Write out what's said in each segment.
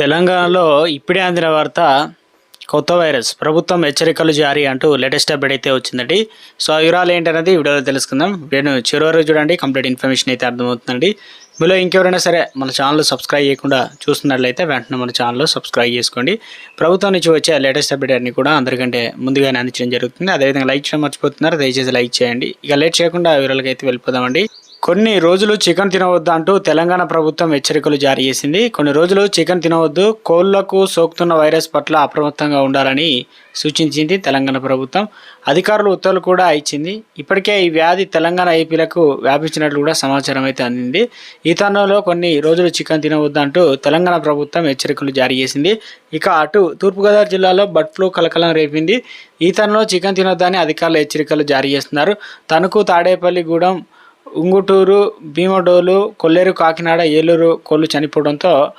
తెలంగాణలో ఇప్పుడే అందిన వార్త కొత్త వైరస్. ప్రభుత్వం హెచ్చరికలు జారీ అంటూ లేటెస్ట్ అప్డేట్ అయితే వచ్చిందండి. సో ఆ వివరాలు ఏంటనేది వీడియోలో తెలుసుకుందాం. నేను చివరి చూడండి. కంప్లీట్ ఇన్ఫర్మేషన్ అయితే అర్థమవుతుందండి. మీలో ఇంకెవరైనా సరే మన ఛానల్ సబ్స్క్రైబ్ చేయకుండా చూస్తున్నట్లయితే వెంటనే మన ఛానల్లో సబ్స్క్రైబ్ చేసుకోండి. ప్రభుత్వం నుంచి వచ్చే లేటెస్ట్ అప్డేట్ అన్ని కూడా అందరికంటే ముందుగానే అందించడం జరుగుతుంది. అదేవిధంగా లైక్ చేయడం మర్చిపోతున్నారు. దయచేసి లైక్ చేయండి. ఇక లేట్ చేయకుండా వివరాలకైతే అయితే వెళ్ళిపోదామండి. కొన్ని రోజులు చికెన్ తినవద్దు అంటూ తెలంగాణ ప్రభుత్వం హెచ్చరికలు జారీ చేసింది. కొన్ని రోజులు చికెన్ తినవద్దు కోళ్ళకు సోకుతున్న వైరస్ పట్ల అప్రమత్తంగా ఉండాలని సూచించింది తెలంగాణ ప్రభుత్వం. అధికారులు ఉత్తర్వులు కూడా ఇచ్చింది. ఇప్పటికే ఈ వ్యాధి తెలంగాణ ఏపీలకు వ్యాపించినట్లు కూడా సమాచారం అయితే అందింది. ఈ తరుణంలో కొన్ని రోజులు చికెన్ తినవద్దు అంటూ తెలంగాణ ప్రభుత్వం హెచ్చరికలు జారీ చేసింది. ఇక అటు తూర్పుగోదావరి జిల్లాలో బర్డ్ ఫ్లూ కలకలం రేపింది. ఈ తరుణంలో చికెన్ తినొద్దని అధికారులు హెచ్చరికలు జారీ చేస్తున్నారు. తణుకు తాడేపల్లిగూడెం ఉంగుటూరు భీమడోలు కొల్లేరు కాకినాడ ఏలూరు కోళ్ళు చనిపోవడంతో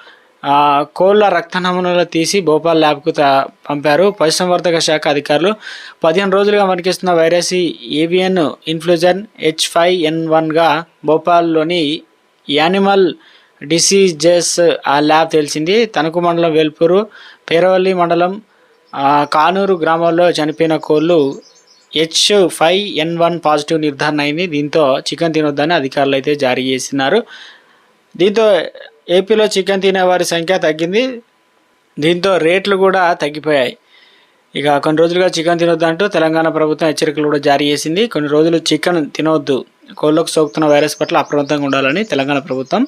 కోళ్ళ రక్త నమూనాలు తీసి భోపాల్ ల్యాబ్కు పంపారు. పశుసంవర్ధక శాఖ అధికారులు పదిహేను రోజులుగా వణికిస్తున్న virus avian influenza H five N వన్గా భోపాల్లోని యానిమల్ డిసీజెస్ ఆ ల్యాబ్ తెలిసింది. తణుకు మండలం వెల్పూరు పేరవల్లి మండలం కానూరు గ్రామాల్లో చనిపోయిన కోళ్ళు H five N one positive నిర్ధారణ అయింది. దీంతో చికెన్ తినొద్దని అధికారులు అయితే జారీ చేస్తున్నారు దీంతో ఏపీలో చికెన్ తినేవారి సంఖ్య తగ్గింది. దీంతో రేట్లు కూడా తగ్గిపోయాయి. ఇక కొన్ని రోజులుగా చికెన్ తినొద్దంటూ తెలంగాణ ప్రభుత్వం హెచ్చరికలు కూడా జారీ చేసింది. కొన్ని రోజులు చికెన్ తినవద్దు కోళ్ళకు సోకుతున్న వైరస్ పట్ల అప్రమత్తంగా ఉండాలని తెలంగాణ ప్రభుత్వం